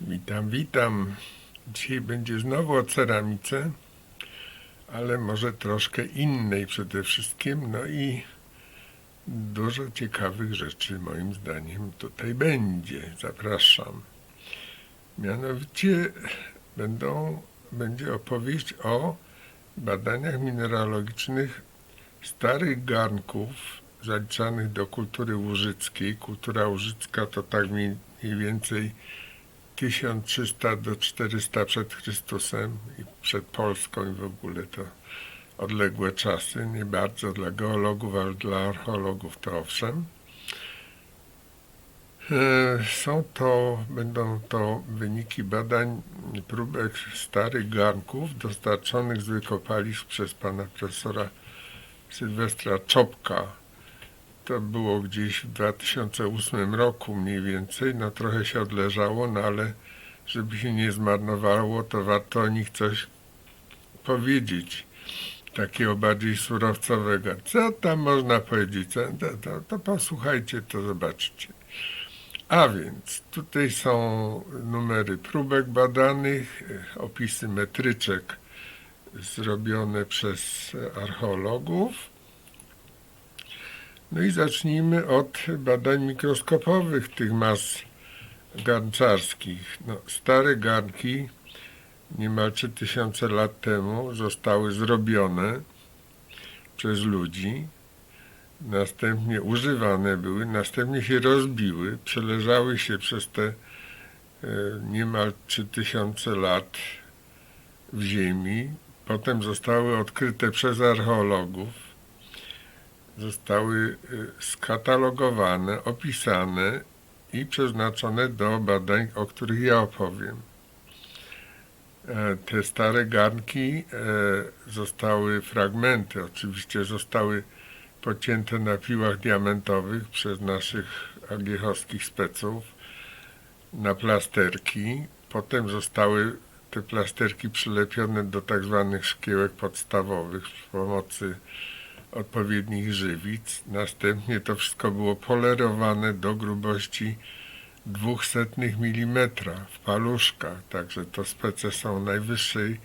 Witam, witam. Dzisiaj będzie znowu o ceramice, ale może troszkę innej przede wszystkim. No i dużo ciekawych rzeczy moim zdaniem tutaj będzie. Zapraszam. Mianowicie będą, będzie opowieść o badaniach mineralogicznych starych garnków zaliczanych do kultury łużyckiej. Kultura łużycka to tak mniej, więcej 1300 do 400 przed Chrystusem i przed Polską i w ogóle to odległe czasy, nie bardzo dla geologów, ale dla archeologów to owszem. E, Są to, będą to wyniki badań próbek starych garnków dostarczonych z wykopalisk przez pana profesora Sylwestra Czopka. To było gdzieś w 2008 roku mniej więcej, no trochę się odleżało, no ale żeby się nie zmarnowało, to warto o nich coś powiedzieć, takiego bardziej surowcowego. Co tam można powiedzieć? To, to, to posłuchajcie, to zobaczycie. A więc tutaj są numery próbek badanych, opisy metryczek zrobione przez archeologów. No i zacznijmy od badań mikroskopowych tych mas garnczarskich. No, stare garnki niemal 3000 lat temu zostały zrobione przez ludzi, następnie używane były, następnie się rozbiły, przeleżały się przez te e, niemal 3000 lat w ziemi, potem zostały odkryte przez archeologów, zostały y, skatalogowane, opisane i przeznaczone do badań, o których ja opowiem. E, Te stare garnki e, zostały, fragmenty oczywiście zostały pocięte na piłach diamentowych przez naszych agiechowskich speców na plasterki. Potem zostały te plasterki przylepione do tak zwanych szkiełek podstawowych przy pomocy odpowiednich żywic. Następnie to wszystko było polerowane do grubości 200 mm w paluszkach. Także to spece są najwyższej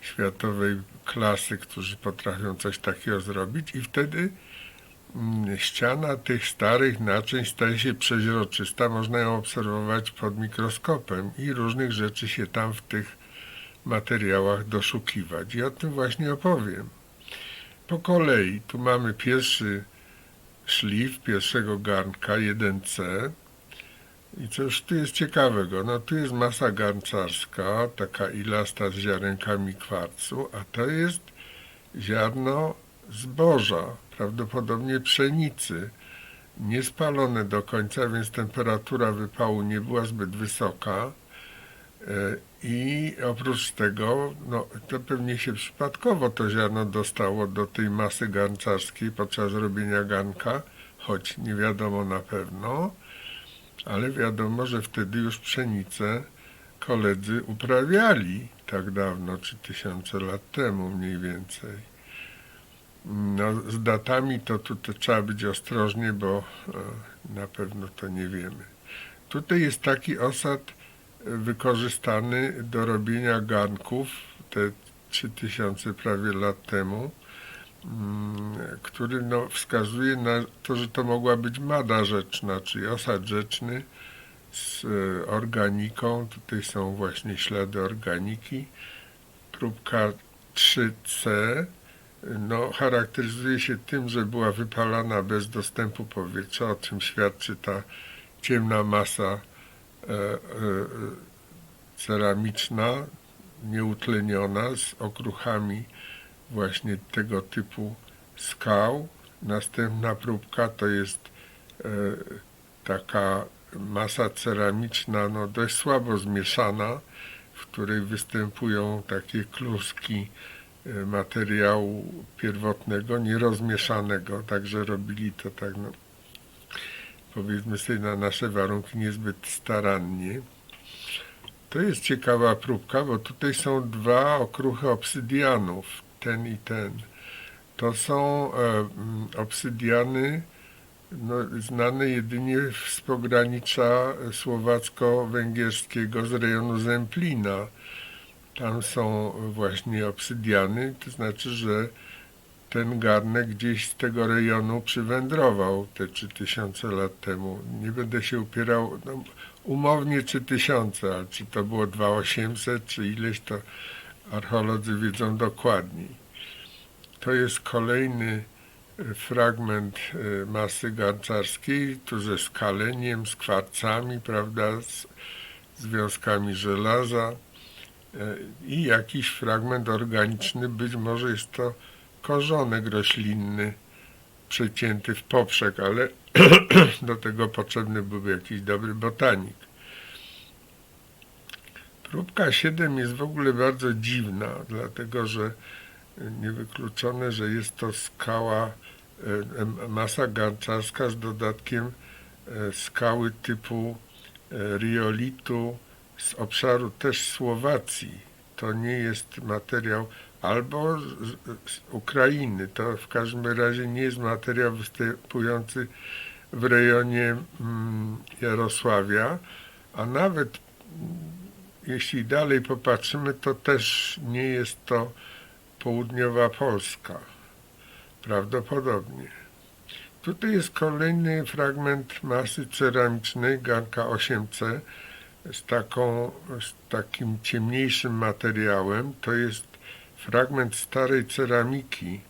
światowej klasy, którzy potrafią coś takiego zrobić i wtedy mm, ściana tych starych naczyń staje się przeźroczysta. Można ją obserwować pod mikroskopem i różnych rzeczy się tam w tych materiałach doszukiwać. I o tym właśnie opowiem. Po kolei, tu mamy pierwszy szlif pierwszego garnka 1C. I cóż tu jest ciekawego? No tu jest masa garnczarska, taka ilasta z ziarenkami kwarcu, a to jest ziarno zboża, prawdopodobnie pszenicy. Niespalone do końca, więc temperatura wypału nie była zbyt wysoka. I oprócz tego, no to pewnie się przypadkowo to ziarno dostało do tej masy garnczarskiej podczas robienia garnka, choć nie wiadomo na pewno, ale wiadomo, że wtedy już pszenicę koledzy uprawiali tak dawno, czy tysiące lat temu mniej więcej. No, z datami to tutaj trzeba być ostrożnie, bo e, na pewno to nie wiemy. Tutaj jest taki osad wykorzystany do robienia garnków te 3000 prawie lat temu, mm, który no, wskazuje na to, że to mogła być mada rzeczna, czyli osad rzeczny z e, organiką. Tutaj są właśnie ślady organiki. Próbka 3C no, charakteryzuje się tym, że była wypalana bez dostępu powietrza, o czym świadczy ta ciemna masa e, e, ceramiczna, nieutleniona, z okruchami właśnie tego typu skał. Następna próbka to jest e, taka masa ceramiczna, no dość słabo zmieszana, w której występują takie kluski e, materiału pierwotnego, nierozmieszanego, także robili to tak, no, powiedzmy sobie na nasze warunki niezbyt starannie. To jest ciekawa próbka, bo tutaj są dwa okruchy obsydianów, ten i ten. To są e, mm, obsydiany no, znane jedynie z pogranicza słowacko-węgierskiego z rejonu Zemplina. Tam są właśnie obsydiany, to znaczy, że ten garnek gdzieś z tego rejonu przywędrował te 3000 lat temu. Nie będę się upierał, no, umownie 3000, ale czy to było 2800, czy ileś, to archeolodzy wiedzą dokładniej. To jest kolejny e, fragment e, masy garncarskiej, tu ze skaleniem, z kwarcami, prawda, z związkami żelaza e, i jakiś fragment organiczny, być może jest to korzonek roślinny przecięty w poprzek, ale do tego potrzebny byłby jakiś dobry botanik. Próbka 7 jest w ogóle bardzo dziwna, dlatego że niewykluczone, że jest to skała, e, e, masa garnczarska z dodatkiem e, skały typu e, riolitu z obszaru też Słowacji. To nie jest materiał albo z, z Ukrainy. To w każdym razie nie jest materiał występujący w rejonie mm, Jarosławia, a nawet mm, jeśli dalej popatrzymy, to też nie jest to południowa Polska. Prawdopodobnie. Tutaj jest kolejny fragment masy ceramicznej, garnka 8C, z, taką, z takim ciemniejszym materiałem. To jest fragment starej ceramiki,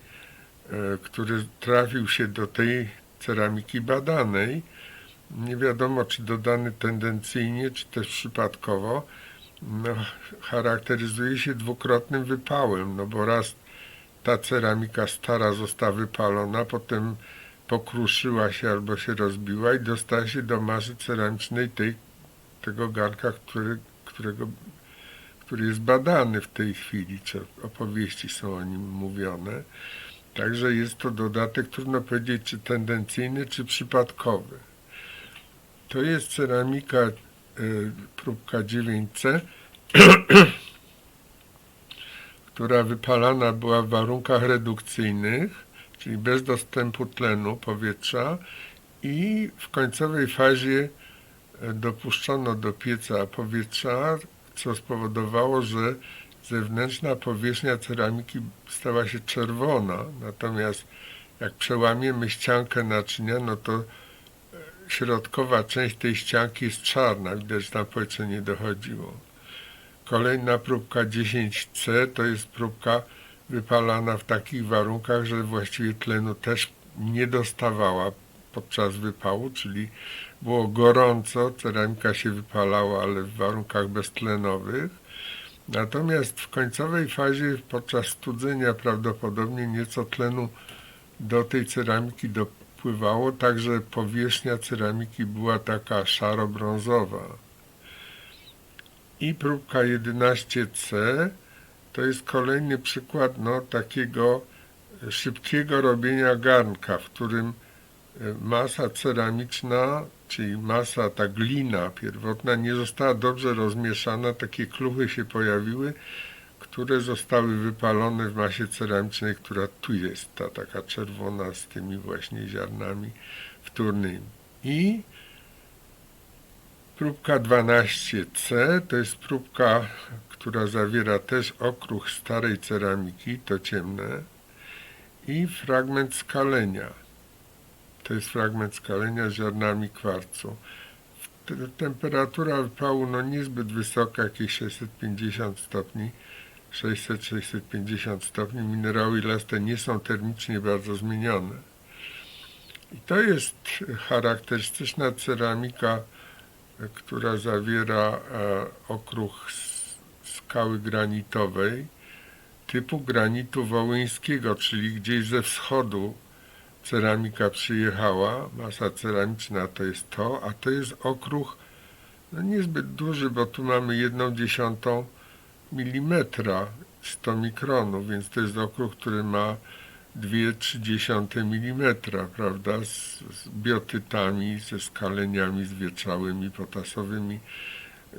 e, który trafił się do tej ceramiki badanej. Nie wiadomo, czy dodany tendencyjnie, czy też przypadkowo. No, charakteryzuje się dwukrotnym wypałem, no bo raz ta ceramika stara została wypalona, potem pokruszyła się albo się rozbiła i dostała się do masy ceramicznej tej, tego garnka, który, którego, który jest badany w tej chwili, czy opowieści są o nim mówione. Także jest to dodatek, trudno powiedzieć, czy tendencyjny, czy przypadkowy. To jest ceramika y, próbka 9C, która wypalana była w warunkach redukcyjnych, czyli bez dostępu tlenu powietrza i w końcowej fazie e, dopuszczono do pieca powietrza, co spowodowało, że zewnętrzna powierzchnia ceramiki stała się czerwona, natomiast jak przełamiemy ściankę naczynia, no to e, środkowa część tej ścianki jest czarna, widać, że tam nie dochodziło. Kolejna próbka 10C to jest próbka wypalana w takich warunkach, że właściwie tlenu też nie dostawała podczas wypału, czyli było gorąco, ceramika się wypalała, ale w warunkach beztlenowych. Natomiast w końcowej fazie podczas studzenia prawdopodobnie nieco tlenu do tej ceramiki dopływało, także powierzchnia ceramiki była taka szaro-brązowa. I próbka 11C to jest kolejny przykład no, takiego szybkiego robienia garnka, w którym e, masa ceramiczna, czyli masa, ta glina pierwotna nie została dobrze rozmieszana, takie kluchy się pojawiły, które zostały wypalone w masie ceramicznej, która tu jest, ta taka czerwona z tymi właśnie ziarnami wtórnymi. I próbka 12C to jest próbka, która zawiera też okruch starej ceramiki, to ciemne, i fragment skalenia. To jest fragment skalenia ziarnami kwarcu. Te- Temperatura wypału no niezbyt wysoka, jakieś 650 stopni, 600-650 stopni. Minerały ilaste nie są termicznie bardzo zmienione. I to jest charakterystyczna ceramika, która zawiera e, okruch skały granitowej typu granitu wołyńskiego, czyli gdzieś ze wschodu ceramika przyjechała, masa ceramiczna to jest to, a to jest okruch no niezbyt duży, bo tu mamy jedną dziesiątą milimetra, 100 mikronów, więc to jest okruch, który ma 2,3 milimetra, prawda, z, z biotytami, ze skaleniami zwietrzałymi, potasowymi,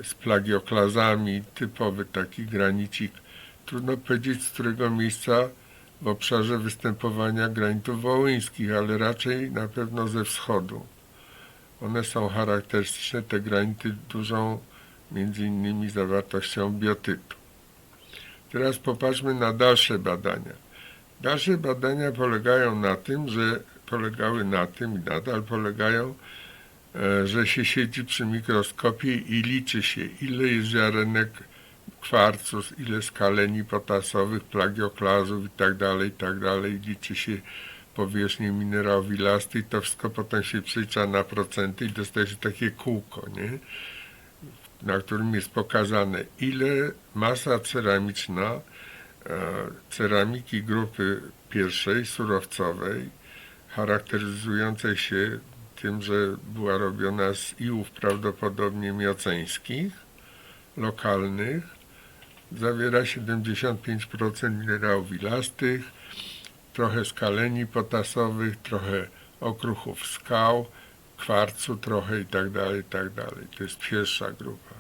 z plagioklazami, typowy taki granicik. Trudno powiedzieć, z którego miejsca w obszarze występowania granitów wołyńskich, ale raczej na pewno ze wschodu. One są charakterystyczne, te granity dużą między innymi zawartością biotytu. Teraz popatrzmy na dalsze badania. Dalsze badania polegają na tym, że polegały na tym i nadal polegają, e, że się siedzi przy mikroskopie i liczy się, ile jest ziarenek kwarcu, ile skaleni potasowych, plagioklazów i tak dalej, i tak. Liczy się powierzchnię minerałów ilasty i to wszystko potem się przlicza na procenty i dostaje się takie kółko, nie? na którym jest pokazane, ile masa ceramiczna e, ceramiki grupy pierwszej, surowcowej, charakteryzującej się tym, że była robiona z iłów prawdopodobnie mioceńskich, lokalnych, zawiera 75% minerałów ilastych, trochę skaleni potasowych, trochę okruchów skał, kwarcu trochę i tak dalej, i tak. To jest pierwsza grupa.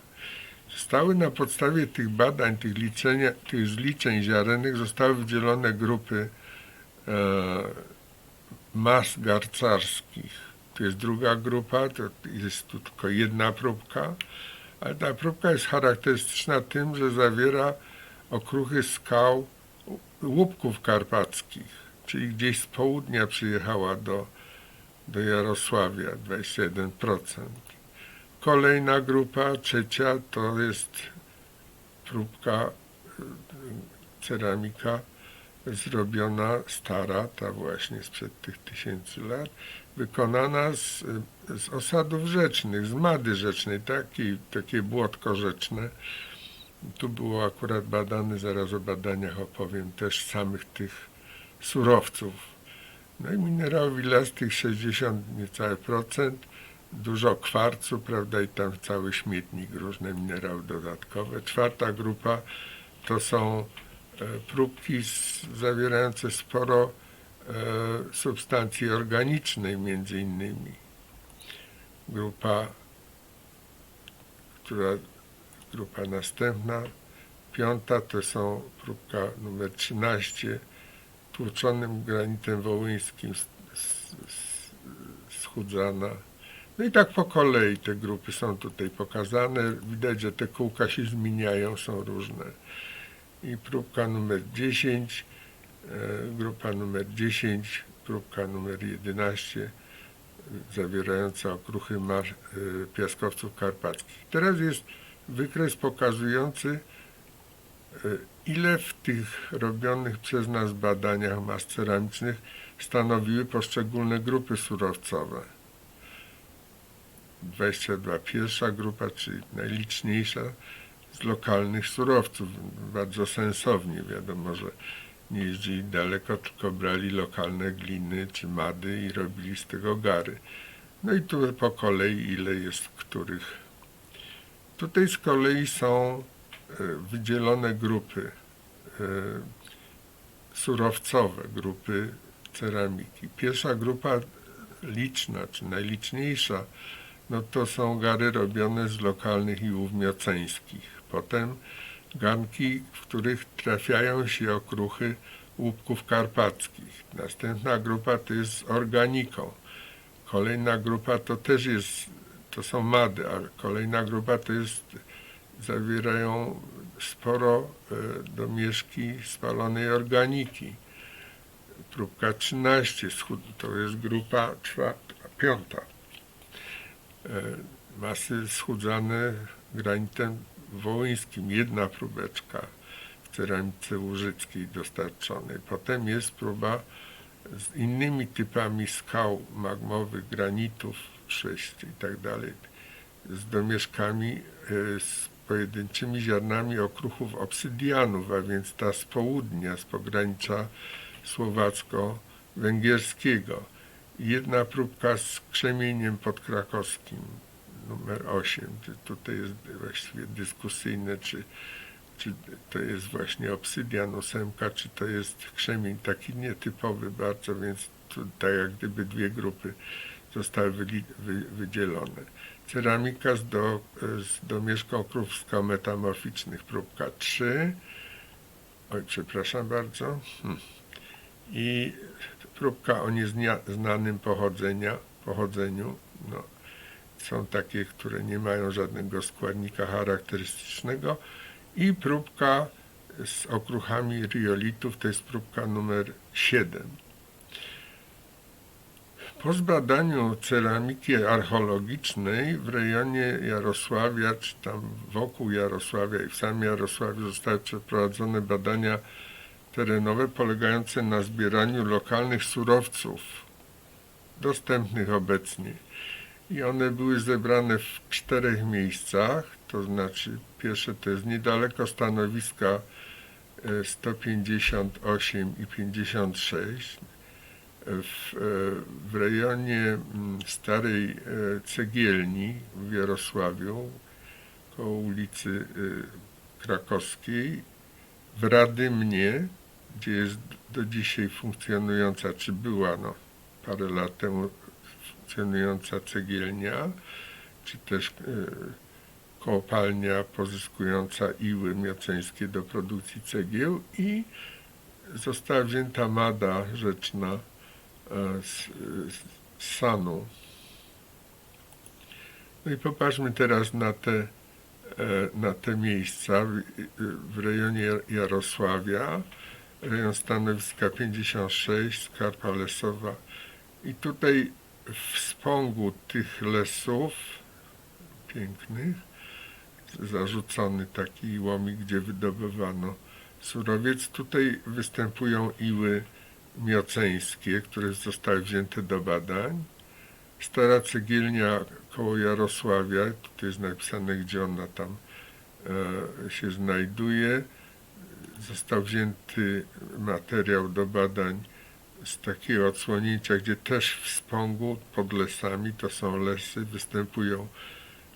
Zostały na podstawie tych badań, tych, liczenia, tych zliczeń ziarennych, zostały wydzielone grupy e, mas garcarskich. To jest druga grupa, to jest tu tylko jedna próbka, ale ta próbka jest charakterystyczna tym, że zawiera okruchy skał łupków karpackich, czyli gdzieś z południa przyjechała do, do Jarosławia 21%. Kolejna grupa, trzecia, to jest próbka y, ceramika zrobiona, stara, ta właśnie sprzed tych tysięcy lat, wykonana z, z osadów rzecznych, z mady rzecznej, taki, takie błotko rzeczne. Tu było akurat badane, zaraz o badaniach opowiem, też samych tych surowców. No i minerałów ilastych 60 niecałe procent, dużo kwarcu, prawda, i tam cały śmietnik, różne minerały dodatkowe. Czwarta grupa to są e, próbki zawierające sporo substancji organicznej między innymi. Grupa, która, grupa następna, piąta to są próbka numer 13, tłuczonym granitem wołyńskim schudzana. No i tak po kolei te grupy są tutaj pokazane. Widać, że te kółka się zmieniają, są różne. I próbka numer 10, e, grupa numer 10, próbka numer 11, e, zawierająca okruchy e, piaskowców karpackich. Teraz jest wykres pokazujący, e, ile w tych robionych przez nas badaniach mas ceramicznych stanowiły poszczególne grupy surowcowe. 22. Pierwsza grupa, czyli najliczniejsza z lokalnych surowców. Bardzo sensownie, wiadomo, że nie jeździli daleko, tylko brali lokalne gliny czy mady i robili z tego gary. No i tu po kolei ile jest których. Tutaj z kolei są e, wydzielone grupy e, surowcowe, grupy ceramiki. Pierwsza grupa liczna, czy najliczniejsza, no to są gary robione z lokalnych iłów mioceńskich. Potem garnki, w których trafiają się okruchy łupków karpackich. Następna grupa to jest z organiką. Kolejna grupa to też jest, to są mady, a kolejna grupa to jest, zawierają sporo e, domieszki spalonej organiki. Próbka 13, schud- to jest grupa czwarta, piąta e, masy schudzane granitem wołyńskim. Jedna próbeczka w ceramice łużyckiej dostarczonej. Potem jest próba z innymi typami skał magmowych, granitów, sześć i tak dalej, z domieszkami, e, z pojedynczymi ziarnami okruchów obsydianów, a więc ta z południa, z pogranicza słowacko-węgierskiego jedna próbka z krzemieniem podkrakowskim, numer 8. Tutaj jest właściwie dyskusyjne, czy, czy to jest właśnie obsydian ósemka, czy to jest krzemień taki nietypowy bardzo, więc tu tak jak gdyby dwie grupy zostały wydzielone. Ceramika z, do, z domieszką krówsko-metamorficznych, próbka 3. Oj, przepraszam bardzo. Hmm. i próbka o nieznanym pochodzenia, pochodzeniu. No, są takie, które nie mają żadnego składnika charakterystycznego i próbka z okruchami riolitów, to jest próbka numer 7. Po zbadaniu ceramiki archeologicznej w rejonie Jarosławia, czy tam wokół Jarosławia i w samym Jarosławiu zostały przeprowadzone badania terenowe polegające na zbieraniu lokalnych surowców dostępnych obecnie. I one były zebrane w czterech miejscach, to znaczy pierwsze to jest niedaleko stanowiska e, 158 i 56 w, e, w rejonie mm, starej e, cegielni w Jarosławiu koło ulicy e, Krakowskiej w Radymnie, gdzie jest do dzisiaj funkcjonująca, czy była no, parę lat temu funkcjonująca cegielnia, czy też e, kopalnia pozyskująca iły mioceńskie do produkcji cegieł i została wzięta mada rzeczna e, z, z Sanu. No i popatrzmy teraz na te, e, na te miejsca w, w rejonie Jarosławia, rejon stanowiska 56, skarpa lesowa. I tutaj w spągu tych lesów pięknych zarzucony taki łomik, gdzie wydobywano surowiec. Tutaj występują iły mioceńskie, które zostały wzięte do badań. Stara cegielnia koło Jarosławia, tutaj jest napisane, gdzie ona tam e, się znajduje. Został wzięty materiał do badań z takiego odsłonięcia, gdzie też w spągu pod lesami, to są lesy, występują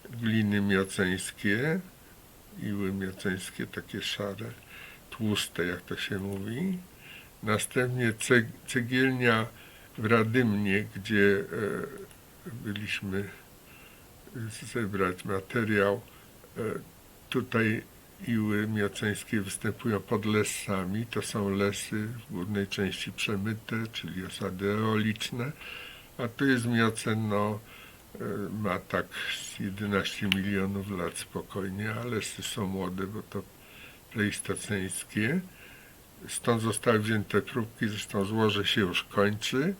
gliny mioceńskie, iły mioceńskie, takie szare, tłuste, jak to się mówi. Następnie ceg- cegielnia w Radymnie, gdzie e, byliśmy zebrać materiał. E, tutaj iły mioceńskie występują pod lesami. To są lesy w górnej części przemyte, czyli osady eoliczne. A tu jest miocen, no, e, ma tak z 11 milionów lat spokojnie, a lesy są młode, bo to pleistoceńskie. Stąd zostały wzięte próbki, zresztą złoże się już kończy.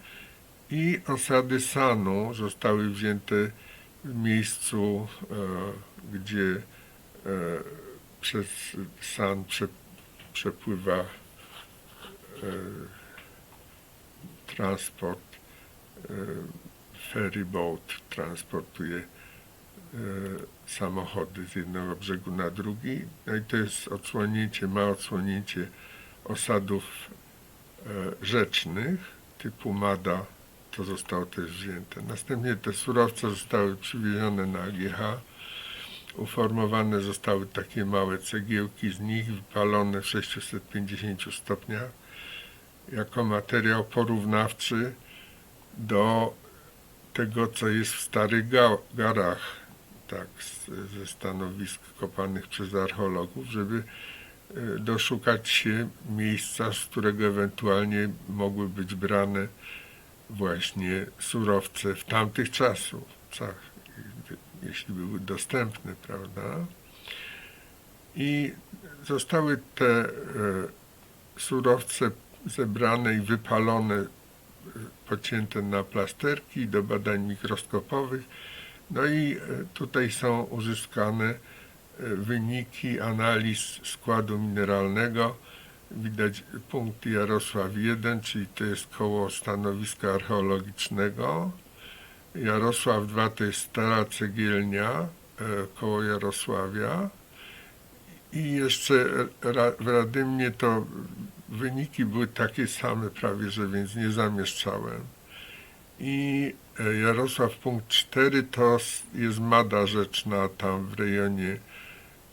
I osady Sanu zostały wzięte w miejscu, e, gdzie e, przez San prze, przepływa e, transport, e, ferry boat transportuje e, samochody z jednego brzegu na drugi. No i to jest odsłonięcie, ma odsłonięcie osadów e, rzecznych typu Mada, to zostało też wzięte. Następnie te surowce zostały przywiezione na AGH, uformowane zostały takie małe cegiełki z nich, wypalone w 650 stopniach jako materiał porównawczy do tego, co jest w starych ga- garach, tak, ze stanowisk kopanych przez archeologów, żeby e, doszukać się miejsca, z którego ewentualnie mogły być brane właśnie surowce w tamtych czasach, jeśli były dostępne, prawda? I zostały te e, surowce zebrane i wypalone, e, pocięte na plasterki do badań mikroskopowych. No i e, tutaj są uzyskane wyniki analiz składu mineralnego. Widać punkt Jarosław 1, czyli to jest koło stanowiska archeologicznego. Jarosław 2 to jest stara cegielnia e, koło Jarosławia. I jeszcze w Radymnie to wyniki były takie same prawie, że więc nie zamieszczałem. I e, Jarosław punkt 4 to jest Mada Rzeczna tam w rejonie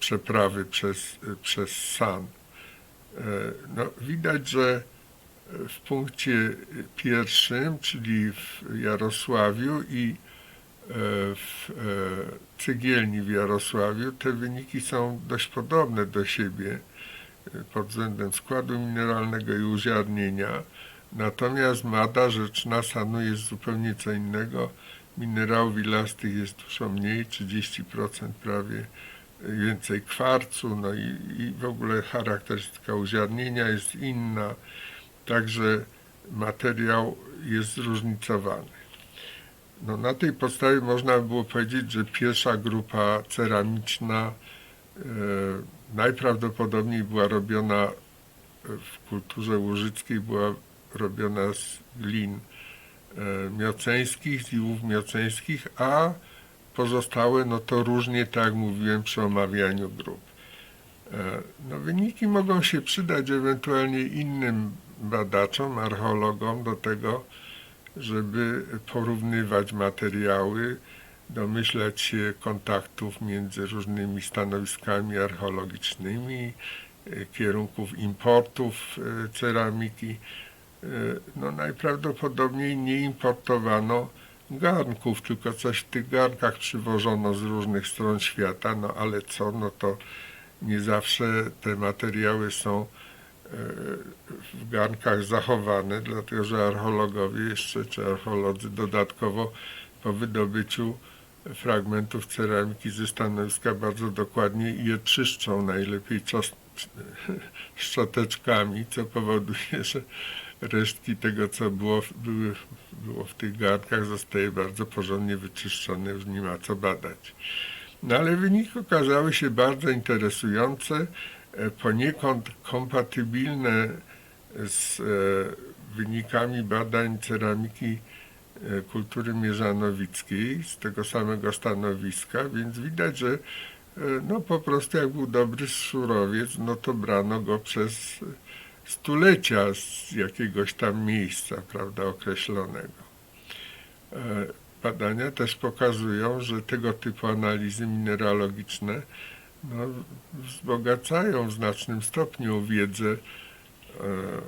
przeprawy przez, przez San. E, No, widać, że w punkcie pierwszym, czyli w Jarosławiu i e, w e, cegielni w Jarosławiu, te wyniki są dość podobne do siebie e, pod względem składu mineralnego i uziarnienia. Natomiast mada rzeczna sanu jest zupełnie co innego. Minerałów ilastych jest dużo mniej, 30% prawie więcej kwarcu, no i, i w ogóle charakterystyka uziarnienia jest inna, także materiał jest zróżnicowany. No, na tej podstawie można by było powiedzieć, że pierwsza grupa ceramiczna e, najprawdopodobniej była robiona w kulturze łużyckiej, była robiona z glin e, mioceńskich, z iłów mioceńskich, a pozostałe, no to różnie, tak jak mówiłem przy omawianiu grup. E, No, wyniki mogą się przydać ewentualnie innym badaczom, archeologom do tego, żeby porównywać materiały, domyślać się kontaktów między różnymi stanowiskami archeologicznymi, e, kierunków importów e, ceramiki. E, No najprawdopodobniej nie importowano garnków, tylko coś w tych garnkach przywożono z różnych stron świata, no ale co, no to nie zawsze te materiały są w garnkach zachowane, dlatego że archeologowie jeszcze, czy archeolodzy dodatkowo po wydobyciu fragmentów ceramiki ze stanowiska bardzo dokładnie je czyszczą, najlepiej czos- szczoteczkami, co powoduje, że resztki tego, co było, były, było w tych garnkach, zostaje bardzo porządnie wyczyszczone, już nie ma co badać. No ale wyniki okazały się bardzo interesujące, poniekąd kompatybilne z e, wynikami badań ceramiki e, kultury mierzanowickiej z tego samego stanowiska, więc widać, że e, no po prostu jak był dobry surowiec, no to brano go przez stulecia z jakiegoś tam miejsca, prawda, określonego. E, Badania też pokazują, że tego typu analizy mineralogiczne no, wzbogacają w znacznym stopniu wiedzę e,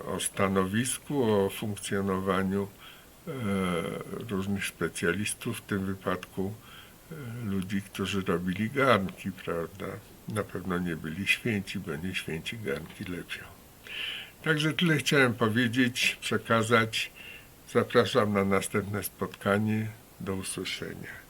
o stanowisku, o funkcjonowaniu e, różnych specjalistów, w tym wypadku e, ludzi, którzy robili garnki, prawda. Na pewno nie byli święci, bo nie święci garnki lepią. Także tyle chciałem powiedzieć, przekazać. Zapraszam na następne spotkanie. Do usłyszenia.